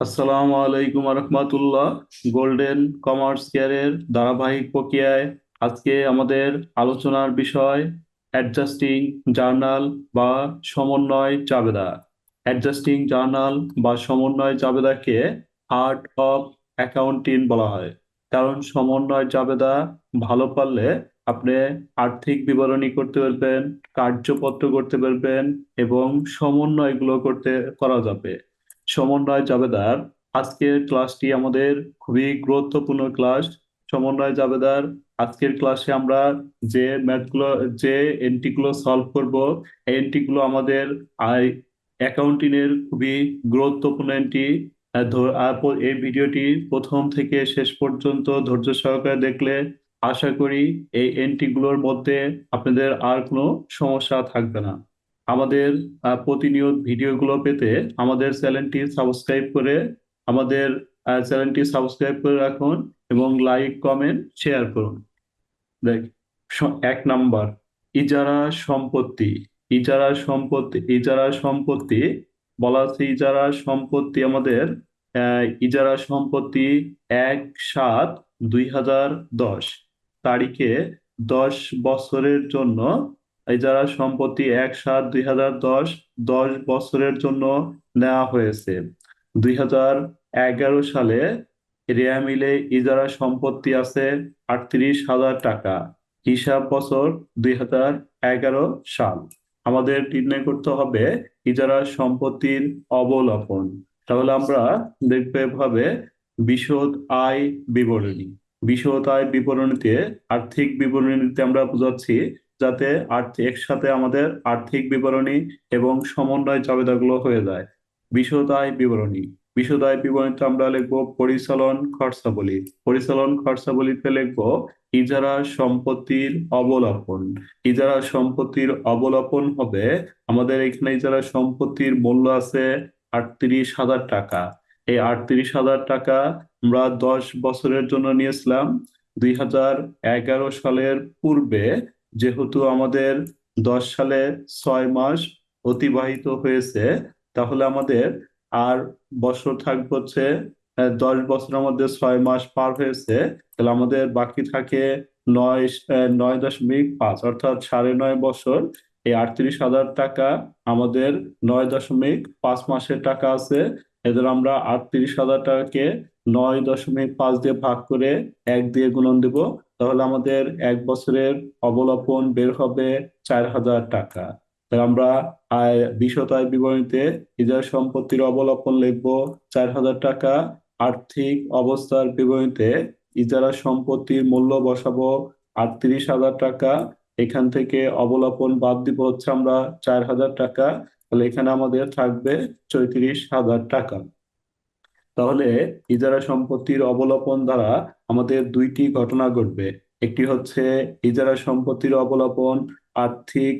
আসসালামু আলাইকুম রহমতুল্লাহ golden commerce কেয়ারের ধারাবাহিক প্রক্রিয়ায় আজকে আমাদের আলোচনার বিষয় অ্যাডজাস্টিং জার্নাল বা সমন্বয় জাবেদা অ্যাডজাস্টিং জার্নাল বা সমন্বয় জাবেদাকে আর্ট অফ অ্যাকাউন্টিং বলা হয়। কারণ সমন্বয় জাবেদা ভালো পারলে আপনি আর্থিক বিবরণী করতে পারবেন, কার্যপত্র করতে পারবেন এবং সমন্বয়গুলো করতে করা যাবে। সমন্বয় জাবেদার। আজকের ক্লাসটি আমাদের খুবই গুরুত্বপূর্ণ ক্লাস সমন্বয় জাবেদার, আজকের ক্লাসে আমরা যে ম্যাথগুলো যে এন্ট্রিগুলো সলভ করব, এই এন্ট্রিগুলো আমাদের আই অ্যাকাউন্টিং এর খুবই গুরুত্বপূর্ণ এন্ট্রি এই ভিডিওটি প্রথম থেকে শেষ পর্যন্ত ধৈর্য সহকারে দেখলে আশা করি এই এন্ট্রিগুলোর মধ্যে আপনাদের আর কোনো সমস্যা থাকবে না। আমাদের প্রতিনিয়ত ভিডিওগুলো পেতে আমাদের চ্যানেলটি সাবস্ক্রাইব করে আমাদের চ্যানেলটি সাবস্ক্রাইব করে রাখুন এবং লাইক কমেন্ট শেয়ার করুন। দেখ এক নাম্বার ইজারা সম্পত্তি ইজারা সম্পত্তি ইজারা সম্পত্তি, বলা আছে ইজারা সম্পত্তি আমাদের ইজারা সম্পত্তি এক সাত দুই হাজার দশ তারিখে দশ বছরের জন্য ইজারা সম্পত্তি এক সাত দুই হাজার দশ দশ বছরের জন্য নেওয়া হয়েছে। দুই হাজার এগারো সালে রেয়া মিলে ইজারা সম্পত্তি আছে আটত্রিশ হাজার টাকা। হিসাব বছর দুই হাজার এগারো সাল। আমাদের নির্ণয় করতে হবে ইজারা সম্পত্তির অবলোপন তাহলে আমরা দেখব এভাবে বিশদ আয় বিবরণী। বিশদ আয় বিবরণীতে আর্থিক বিবরণীতে আমরা বোঝাচ্ছি যাতে আর্থিক, একসাথে আমাদের আর্থিক বিবরণী এবং সমন্বয় চাবিদাগুলো হয়ে যায়। বিশদায় বিবরণী। বিশদ আয় বিবরণীতে আমরা লিখব পরিচালন খরচাবলী পরিচালন খরচাবলীতে লিখব ইজারা সম্পত্তির অবলোপন। ইজারা সম্পত্তির অবলোপন হবে আমাদের এখানে ইজারা সম্পত্তির মূল্য আছে আটত্রিশ হাজার টাকা। এই আটত্রিশ হাজার টাকা আমরা দশ বছরের জন্য নিয়েছিলাম। দুই হাজার এগারো সালের পূর্বে যেহেতু আমাদের দশ সালে ছয় মাস অতিবাহিত হয়েছে, তাহলে আমাদের আর বছর থাকবে হচ্ছে দশ বছরের মধ্যে ছয় মাস পার হয়েছে, তাহলে আমাদের বাকি থাকে নয় নয় দশমিক পাঁচ, অর্থাৎ সাড়ে নয় বছর। এই আটত্রিশ হাজার টাকা আমাদের নয় দশমিক পাঁচ মাসের টাকা আছে। এদের আমরা আটত্রিশ হাজার টাকাকে নয় দশমিক পাঁচ দিয়ে ভাগ করে এক দিয়ে গুণন দেব। তাহলে আমাদের এক বছরের অবলোপন বের হবে চার হাজার টাকা। আমরা আয় বিশদ আয় বিবরণীতে ইজারা সম্পত্তির অবলোপন লিখব চার হাজার টাকা। আর্থিক অবস্থার বিবরণীতে ইজারা সম্পত্তির মূল্য বসাবো আটত্রিশ হাজার টাকা। এখান থেকে অবলোপন বাদ দিব হচ্ছে আমরা চার হাজার টাকা। তাহলে এখানে আমাদের থাকবে চৌত্রিশ হাজার টাকা। তাহলে ইজারা সম্পত্তির অবলোপন দ্বারা আমাদের দুইটি ঘটনা ঘটবে। একটি হচ্ছে ইজারা সম্পত্তির অবলোপন আর্থিক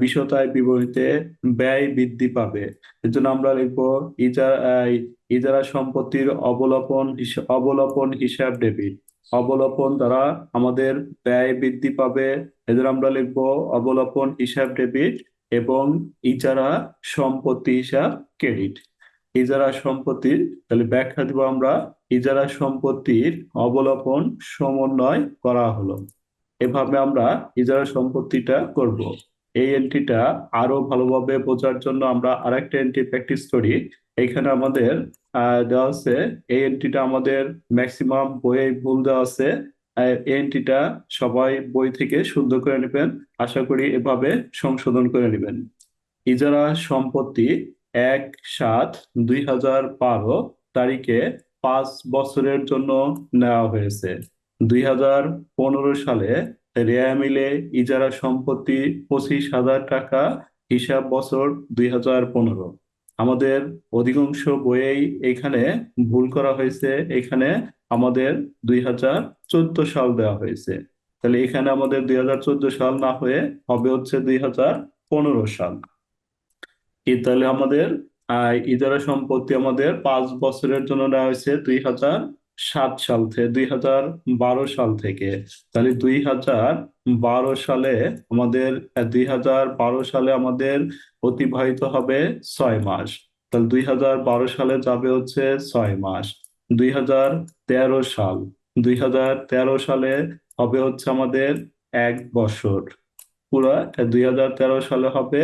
বিশদায় বিবরণীতে ব্যয় বৃদ্ধি পাবে। এর জন্য আমরা লিখব ইজারা ইজারা সম্পত্তির অবলোপন অবলোপন হিসাব ডেবিট। অবলোপন দ্বারা আমাদের ব্যয় বৃদ্ধি পাবে। এদের আমরা লিখব অবলোপন হিসাব ডেবিট এবং ইজারা সম্পত্তি হিসাব ক্রেডিট। ইজারা সম্পত্তির, তাহলে ব্যাখ্যা দিব আমরা, ইজারা সম্পত্তির অবলোপন সমন্বয় করা হলো। এভাবে আমরা ইজারা সম্পত্তিটা করব। এই এন্ট্রিটা আরও ভালোভাবে বোঝার জন্য আমরা আরেকটা এন্ট্রি প্র্যাকটিস করি। এখানে আমাদের দেওয়া আছে, এই এন্ট্রিটা আমাদের ম্যাক্সিমাম বইয়ে ভুল দেওয়া আছে। এন্ট্রিটা সবাই বই থেকে শুদ্ধ করে নেবেন। আশা করি এভাবে সংশোধন করে নেবেন। ইজারা সম্পত্তি এক সাত দুই হাজার বারো তারিখে পাঁচ বছরের জন্য নেওয়া হয়েছে। দুই হাজার পনেরো সালে রেয়া মিলে ইজারা সম্পত্তি পঁচিশ হাজার টাকা হিসাব বছর দুই হাজার পনেরো। আমাদের অধিকাংশ বইয়েই এখানে ভুল করা হয়েছে। এখানে আমাদের দুই হাজার চোদ্দ সাল দেওয়া হয়েছে। তাহলে এখানে আমাদের দুই হাজার চোদ্দ সাল না হয়ে হবে হচ্ছে দুই হাজার পনেরো সাল। এই তাহলে আমাদের ইজারা সম্পত্তি আমাদের পাঁচ বছরের জন্য নেওয়া হয়েছে দুই হাজার সাত সাল থেকে দুই হাজার বারো সাল থেকে। তাহলে দুই হাজার বারো সালে আমাদের দুই হাজার বারো সালে আমাদের অতিবাহিত হবে ছয় মাস। তাহলে দুই হাজার বারো সালে যাবে হচ্ছে ছয় মাস। দুই হাজার তেরো সাল, দুই হাজার তেরো সালে হবে হচ্ছে আমাদের এক বছর। পুরা দুই হাজার তেরো সালে হবে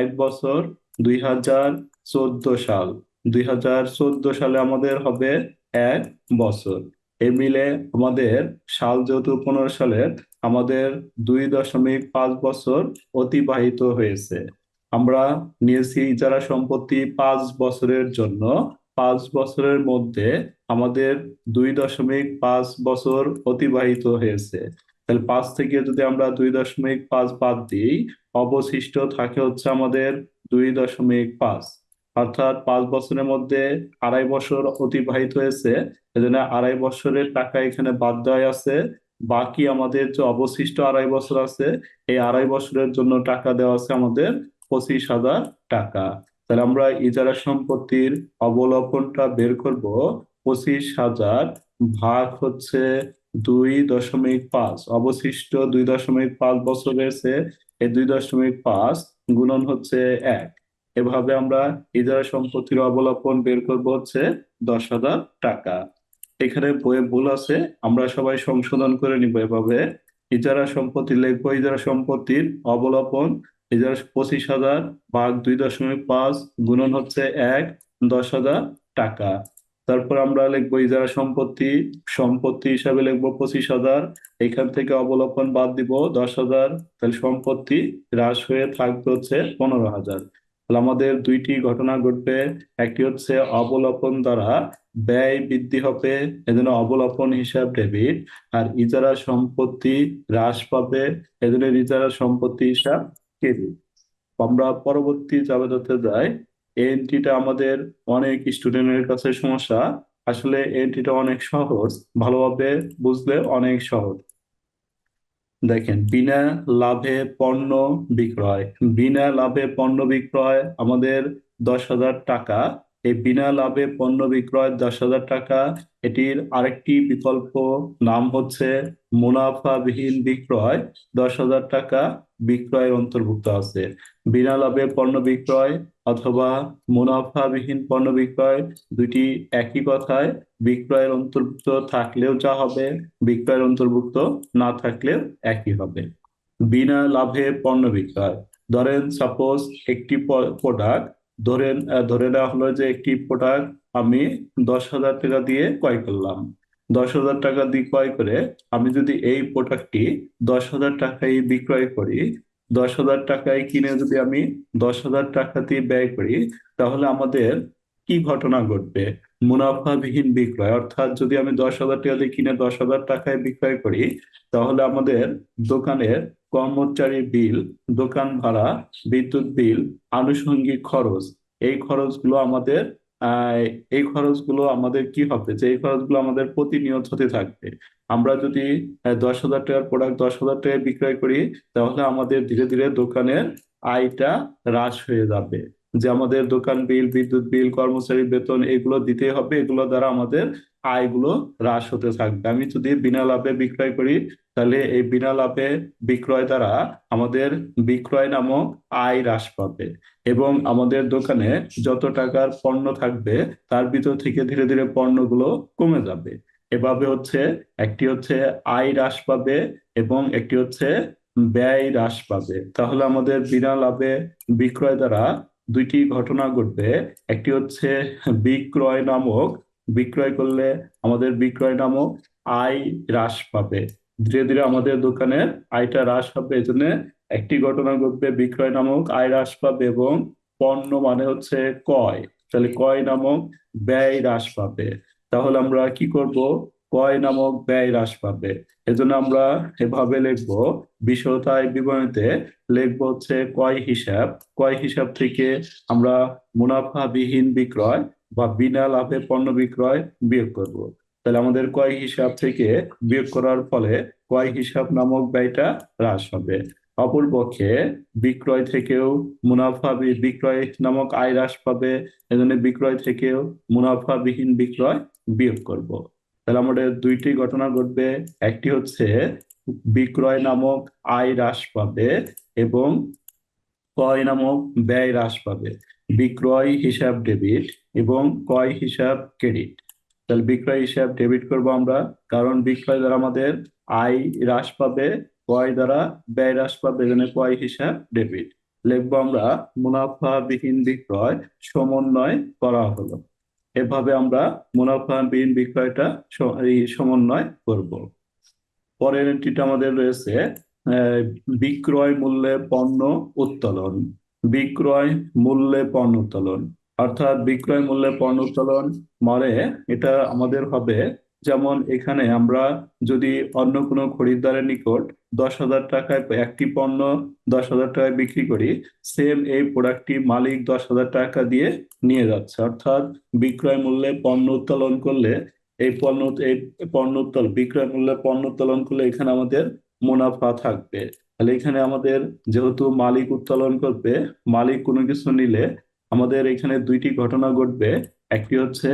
এক বছর দুই হাজার চোদ্দ সাল। দুই হাজার চোদ্দ সালে আমাদের হবে এক বছর। এ মিলে আমাদের সাল যেহেতু পনেরো সালের আমাদের দুই দশমিক পাঁচ বছর অতিবাহিত হয়েছে। আমরা নিয়েছি ইজারা সম্পত্তি পাঁচ বছরের জন্য, পাঁচ বছরের মধ্যে আমাদের দুই দশমিক পাঁচ বছর অতিবাহিত হয়েছে। তাহলে পাঁচ থেকে যদি আমরা দুই দশমিক পাঁচ বাদ দিই, অবশিষ্ট থাকে হচ্ছে আমাদের দুই দশমিক পাঁচ। অর্থাৎ পাঁচ বছরের মধ্যে আড়াই বছর অতিবাহিত হয়েছে, এজন্য আড়াই বছরের টাকা এখানে বাদ দেওয়া আছে। বাকি আমাদের যে অবশিষ্ট আড়াই বছর আছে, এই আড়াই বছরের জন্য টাকা দেওয়া আছে আমাদের পঁচিশ হাজার টাকা। তাহলে আমরা ইজারা সম্পত্তির অবলোকনটা বের করব। পঁচিশ হাজার ভাগ হচ্ছে দুই দশমিক পাঁচ। অবশিষ্ট দুই দশমিক পাঁচ বছর রয়েছে এই দুই দশমিক পাঁচ গুণন হচ্ছে এক। এভাবে আমরা ইজারা সম্পত্তির অবলোকন বের করব হচ্ছে দশ হাজার টাকা। এখানে বইয়ে ভুল আছে, আমরা সবাই সংশোধন করে নিব এভাবে। ইজারা সম্পত্তি লিখব, ইজারা সম্পত্তির অবলোকন ইজারা পঁচিশ হাজার ভাগ দুই দশমিক পাঁচ গুণন হচ্ছে এক, দশ হাজার টাকা। তারপর আমরা লিখব ইজারা সম্পত্তি সম্পত্তি হিসাবে লিখব পঁচিশ হাজার। এখান থেকে অবলোকন বাদ দিব দশ হাজার। তাহলে সম্পত্তি হ্রাস হয়ে থাকবে হচ্ছে পনেরো হাজার। তাহলে আমাদের দুইটি ঘটনা ঘটবে। একটি হচ্ছে অবলোকন দ্বারা ব্যয় বৃদ্ধি হবে, এজন্য অবলোকন হিসাব ডেবিট। আর ইজারা সম্পত্তি হ্রাস পাবে, এজন্য ইজারা সম্পত্তি হিসাব ক্রেডিট। আমরা পরবর্তী জাবেদাতে যাই। এই এন্ট্রিটা আমাদের অনেক স্টুডেন্টের কাছে সমস্যা। আসলে এন্ট্রিটা অনেক সহজ, ভালোভাবে বুঝলে অনেক সহজ। দেখেন, বিনা লাভে পণ্য বিক্রয়। বিনা লাভে পণ্য বিক্রয় আমাদের দশ হাজার টাকা। এই বিনা লাভে পণ্য বিক্রয় দশ হাজার টাকা, এটির আরেকটি বিকল্প নাম হচ্ছে মুনাফাবিহীন বিক্রয়। দশ হাজার টাকা বিক্রয়ের অন্তর্ভুক্ত আছে। বিনা লাভে পণ্য বিক্রয় অথবা মুনাফাবিহীন পণ্য বিক্রয় দুইটি একই কথায় বিক্রয়ের অন্তর্ভুক্ত থাকলেও যা হবে, বিক্রয়ের অন্তর্ভুক্ত না থাকলেও একই হবে। বিনা লাভে পণ্য বিক্রয়। ধরেন সাপোজ একটি প্রোডাক্ট ধরেন, ধরে নেওয়া হলো যে একটি প্রোডাক্ট আমি দশ হাজার টাকা দিয়ে ক্রয় করলাম। দশ হাজার টাকা ক্রয় করে আমি যদি এই প্রোডাক্টটি দশ হাজার টাকায় বিক্রয় করি, দশ হাজার টাকায় কিনে যদি আমি দশ হাজার টাকা দিয়ে ব্যয় করি, তাহলে আমাদের কি ঘটনা ঘটবে? মুনাফাবিহীন বিক্রয়। অর্থাৎ যদি আমি দশ হাজার টাকা দিয়ে কিনে দশ হাজার টাকায় বিক্রয় করি, তাহলে আমাদের দোকানের কর্মচারী বিল, দোকান ভাড়া, বিদ্যুৎ বিল, আনুষঙ্গিক খরচ, এই খরচগুলো আমাদের আহ, এই খরচগুলো আমাদের কি হবে? যে এই খরচগুলো আমাদের প্রতিনিয়ত হতে থাকবে। আমরা যদি দশ হাজার টাকার প্রোডাক্ট দশ হাজার টাকায় বিক্রয় করি, তাহলে আমাদের ধীরে ধীরে দোকানের আয়টা হ্রাস হয়ে যাবে। যে আমাদের দোকান বিল, বিদ্যুৎ বিল, কর্মচারী বেতন, এগুলো দিতে হবে। এগুলো দ্বারা আমাদের আয়গুলো হ্রাস হতে থাকবে। আমি যদি বিনা লাভে বিক্রয় করি, তাহলে এই বিনা লাভে বিক্রয় দ্বারা আমাদের বিক্রয় নামক আয় হ্রাস পাবে এবং আমাদের দোকানে যত টাকার পণ্য থাকবে, তার ভিতর থেকে ধীরে ধীরে পণ্যগুলো কমে যাবে। এভাবে হচ্ছে একটি হচ্ছে আয় হ্রাস পাবে এবং একটি হচ্ছে ব্যয় হ্রাস পাবে। তাহলে আমাদের বিনা লাভে বিক্রয় দ্বারা দুইটি ঘটনা ঘটবে। একটি হচ্ছে বিক্রয় নামক বিক্রয় করলে আমাদের বিক্রয় নামক আয় হ্রাস পাবে। ধীরে ধীরে আমাদের দোকানের আয়টা হ্রাস হবে এই জন্য একটি ঘটনা ঘটবে, বিক্রয় নামক আয় হ্রাস পাবে এবং পণ্য মানে হচ্ছে ক্রয়। তাহলে কয় নামক ব্যয় হ্রাস পাবে। তাহলে আমরা কি করব? কয় নামক ব্যয় হ্রাস পাবে। এজন্য আমরা এভাবে লিখব। বিষয়তায় বিবরণীতে লিখব হচ্ছে কয় হিসাব। কয় হিসাব থেকে আমরা মুনাফাবিহীন বিক্রয় বা বিনা লাভে পণ্য বিক্রয় বিয়োগ করব। তাহলে আমাদের ক্রয় হিসাব থেকে বিয়োগ করার ফলে ক্রয় হিসাব নামক ব্যয়টা হ্রাস হবে। অপরপক্ষে বিক্রয় থেকেও মুনাফা বিক্রয় নামক আয় হ্রাস পাবে। এজন্য বিক্রয় থেকেও মুনাফাবিহীন বিক্রয় বিয়োগ করব। তাহলে আমাদের দুইটি ঘটনা ঘটবে। একটি হচ্ছে বিক্রয় নামক আয় হ্রাস পাবে এবং ক্রয় নামক ব্যয় হ্রাস পাবে। বিক্রয় হিসাব ডেবিট এবং ক্রয় হিসাব ক্রেডিট। তাহলে বিক্রয় হিসাব ডেবিট করব আমরা, কারণ বিক্রয় দ্বারা আমাদের আয় হ্রাস পাবে, ক্রয় দ্বারা ব্যয় হ্রাস পাবে এখানে ক্রয় হিসাব ডেবিট। লিখব আমরা, মুনাফাবিহীন বিক্রয় সমন্বয় করা হলো। এভাবে আমরা মুনাফাবিহীন বিক্রয়টা সমন্বয় করব। পরের এন্ট্রিটা আমাদের রয়েছে বিক্রয় মূল্যে পণ্য উত্তোলন। বিক্রয় মূল্যে পণ্য উত্তোলন। অর্থাৎ বিক্রয় মূল্যে পণ্য উত্তোলন মানে এটা আমাদের হবে, যেমন এখানে আমরা যদি অন্য কোনো খরিদ্দারের নিকট দশ হাজার টাকায় একটি পণ্য দশ হাজার টাকায় বিক্রি করি সেম এই প্রোডাক্টটি মালিক দশ হাজার টাকা দিয়ে নিয়ে যাচ্ছে। অর্থাৎ বিক্রয় মূল্যে পণ্য উত্তোলন করলে এই পণ্য এই পণ্য উত্তোলন, বিক্রয় মূল্যে পণ্য উত্তোলন করলে এখানে আমাদের মুনাফা থাকবে। তাহলে এখানে আমাদের যেহেতু মালিক উত্তোলন করবে, মালিক কোনো কিছু নিলে আমাদের এখানে দুইটি ঘটনা ঘটবে। একটি হচ্ছে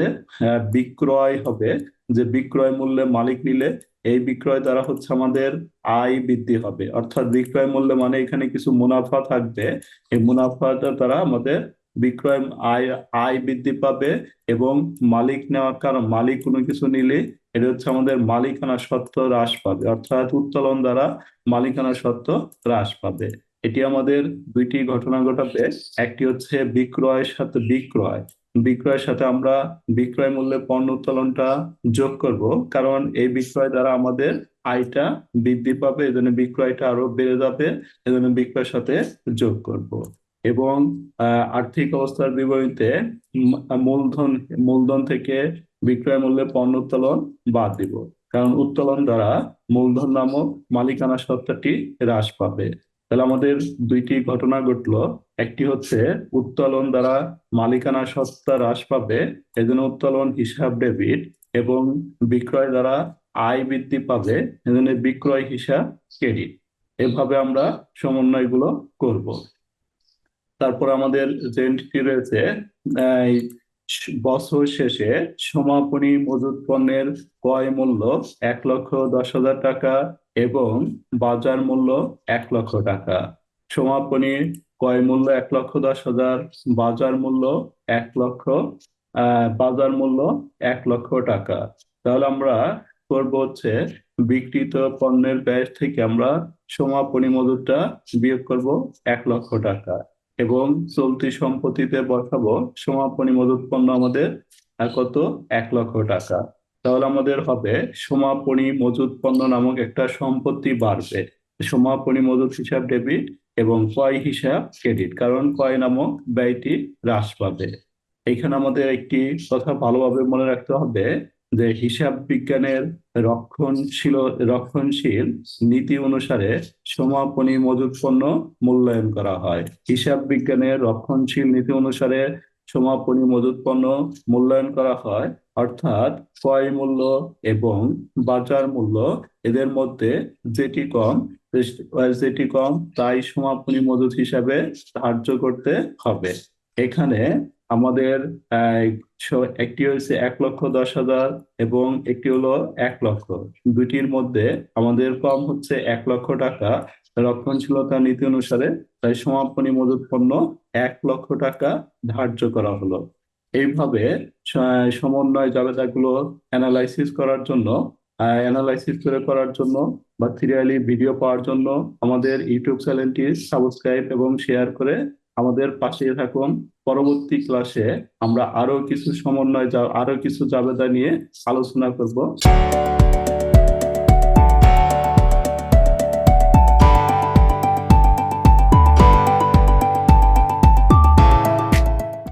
বিক্রয় হবে, যে বিক্রয় মূল্যে মালিক নিলে এই বিক্রয় দ্বারা হচ্ছে আমাদের আয় বৃদ্ধি হবে। অর্থাৎ বিক্রয় মূল্যে মানে এখানে কিছু মুনাফা থাকবে। এই মুনাফাটা দ্বারা আমাদের বিক্রয় আয় আয় বৃদ্ধি পাবে এবং মালিক নেওয়ার কারণ, মালিক কোনো কিছু নিলে এটা হচ্ছে আমাদের মালিকানা সত্ত্ব হ্রাস পাবে অর্থাৎ উত্তোলন দ্বারা মালিকানা সত্ত্ব হ্রাস পাবে। এটি আমাদের দুইটি ঘটনা ঘটাবে। একটি হচ্ছে বিক্রয়ের সাথে বিক্রয়। বিক্রয়ের সাথে আমরা বিক্রয় মূল্যে পণ্য উত্তোলনটা যোগ করব কারণ এই বিক্রয় দ্বারা আমাদের আয়টা বৃদ্ধি পাবে এজন্য বিক্রয়টা আরও বেড়ে যাবে এজন্য বিক্রয়ের সাথে যোগ করব। এবং আর্থিক অবস্থার উম, মূলধন মূলধন থেকে বিক্রয় মূল্যে পণ্য উত্তোলন বাদ দিব। কারণ উত্তোলন দ্বারা মূলধন নামক মালিকানা সত্ত্বটি হ্রাস পাবে। তাহলে আমাদের দুইটি ঘটনা ঘটলো। একটি হচ্ছে, উত্তোলন দ্বারা মালিকানা সত্তা হ্রাস পাবে, এজন্য উত্তোলন হিসাব ডেবিট এবং বিক্রয় দ্বারা আয় বৃদ্ধি পাবে, এজন্য বিক্রয় হিসাব ক্রেডিট। এভাবে আমরা সমন্বয়গুলো করব। তারপর আমাদের যে রয়েছে বছর শেষে সমাপনী মজুত পণ্যের ক্রয় মূল্য এক লক্ষ দশ হাজার টাকা এবং বাজার মূল্য এক লক্ষ টাকা। সমাপনী ক্রয় মূল্য এক লক্ষ দশ হাজার, বাজার মূল্য এক লক্ষ বাজার মূল্য এক লক্ষ টাকা। তাহলে আমরা করব হচ্ছে বিক্রিত পণ্যের ব্যয় থেকে আমরা সমাপনী মজুতটা বিয়োগ করব এক লক্ষ টাকা। এবং চলতি সম্পত্তিতে বসাবো সমাপনী মজুত পণ্য আমাদের কত? এক লক্ষ টাকা। তাহলে আমাদের হবে সমাপনী মজুত পণ্য নামক একটা সম্পত্তি বাড়বে। সমাপনী মজুত হিসাব ডেবিট এবং ক্রয় হিসাব ক্রেডিট, কারণ ক্রয় নামক ব্যয়টি হ্রাস পাবে। এখানে আমাদের একটি কথা ভালোভাবে মনে রাখতে হবে। যে হিসাব বিজ্ঞানের রক্ষণশীল রক্ষণশীল নীতি অনুসারে সমাপনী মজুত পণ্য মূল্যায়ন করা হয়। হিসাব বিজ্ঞানের রক্ষণশীল নীতি অনুসারে সমাপনী মজুত পণ্য মূল্যায়ন করা হয়, অর্থাৎ ক্রয় মূল্য এবং বাজার মূল্য। এদের মধ্যে যেটি কম যেটি কম, তাই সমাপনী মজুত হিসাবে ধার্য করতে হবে। এখানে আমাদের একটি হয়েছে এক লক্ষ দশ হাজার এবং একটি হলো এক লক্ষ। দুইটির মধ্যে আমাদের কম হচ্ছে এক লক্ষ টাকা। রক্ষণশীলতা নীতি অনুসারে তাই সমাপনী মজুত পণ্য এক লক্ষ টাকা ধার্য করা হলো। এইভাবে সমন্বয় জাবেদাগুলো অ্যানালাইসিস করার জন্য অ্যানালাইসিস করে করার জন্য বা সিরিয়ালি ভিডিও পাওয়ার জন্য আমাদের ইউটিউব চ্যানেলটি সাবস্ক্রাইব এবং শেয়ার করে আমাদের পাশে থাকুন। পরবর্তী ক্লাসে আমরা আরও কিছু সমন্বয় আরও কিছু জাবেদা নিয়ে আলোচনা করব।